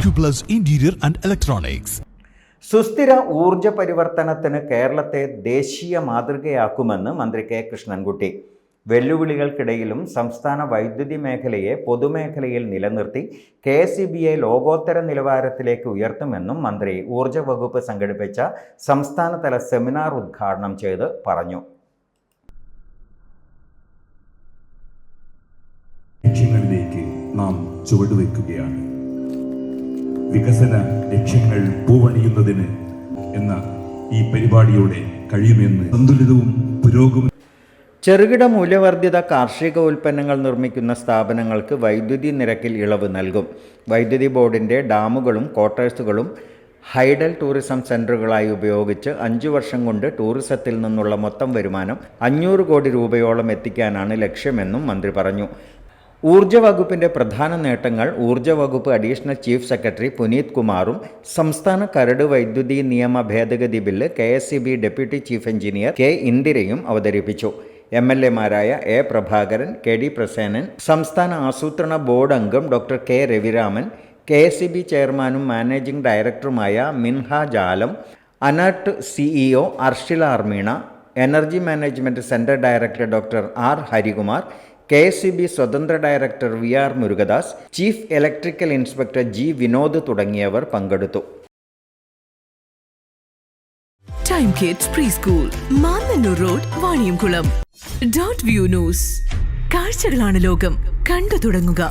Acuplus interior and Electronics. സുസ്ഥിര ഊർജ പരിവർത്തനത്തിന് കേരളത്തെ ദേശീയ മാതൃകയാക്കുമെന്ന് മന്ത്രി കെ കൃഷ്ണൻകുട്ടി. വെല്ലുവിളികൾക്കിടയിലും സംസ്ഥാന വൈദ്യുതി മേഖലയെ പൊതുമേഖലയിൽ നിലനിർത്തി കെ എസ് ബി ബിയെ ലോകോത്തര നിലവാരത്തിലേക്ക് ഉയർത്തുമെന്നും മന്ത്രി ഊർജ വകുപ്പ് സംഘടിപ്പിച്ച സംസ്ഥാനതല സെമിനാർ ഉദ്ഘാടനം ചെയ്ത് പറഞ്ഞു. ലക്ഷ്യങ്ങളിലേക്ക് നാം ചുവടുവെക്കുകയാണ് വികസന ലക്ഷ്യങ്ങൾ പൂവണിയുന്നതിന് എന്ന ഈ പരിപാടിയോടെ കഴിയുമെന്ന് സന്തുലിതവും പുരോഗമന ചെറുകിട മൂല്യവർദ്ധിത കാർഷിക ഉൽപ്പന്നങ്ങൾ നിർമ്മിക്കുന്ന സ്ഥാപനങ്ങൾക്ക് വൈദ്യുതി നിരക്കിൽ ഇളവ് നൽകും. വൈദ്യുതി ബോർഡിന്റെ ഡാമുകളും ക്വാർട്ടേഴ്സുകളും ഹൈഡൽ ടൂറിസം സെന്ററുകളായി ഉപയോഗിച്ച് അഞ്ചു വർഷം കൊണ്ട് ടൂറിസത്തിൽ നിന്നുള്ള മൊത്തം വരുമാനം അഞ്ഞൂറ് കോടി രൂപയോളം എത്തിക്കാനാണ് ലക്ഷ്യമെന്നും മന്ത്രി പറഞ്ഞു. ഊർജ വകുപ്പിന്റെ പ്രധാന നേട്ടങ്ങൾ ഊർജ വകുപ്പ് അഡീഷണൽ ചീഫ് സെക്രട്ടറി പുനീത് കുമാറും സംസ്ഥാന കരട് വൈദ്യുതി നിയമ ഭേദഗതി bill K S E B deputy chief engineer K ഇന്ദിരയും അവതരിപ്പിച്ചു. M L എമാരായ A Prabhakaran K D Prasenan സംസ്ഥാന ആസൂത്രണ ബോർഡ് അംഗം doctor K Raviraman K S E B ചെയർമാനും മാനേജിംഗ് ഡയറക്ടറുമായ Minha Jalam ANERT CEO Arshila Armeena energy management centre director doctor R Harikumar K S E B സ്വതന്ത്ര director V R Murugadas chief electrical inspector G Vinod തുടങ്ങിയവർ പങ്കെടുത്തു. Time kids preschool Mannannur road Vaniyamkulam dot view news കാഴ്ചകളാണ് ലോകം. കണ്ടു തുടങ്ങുക.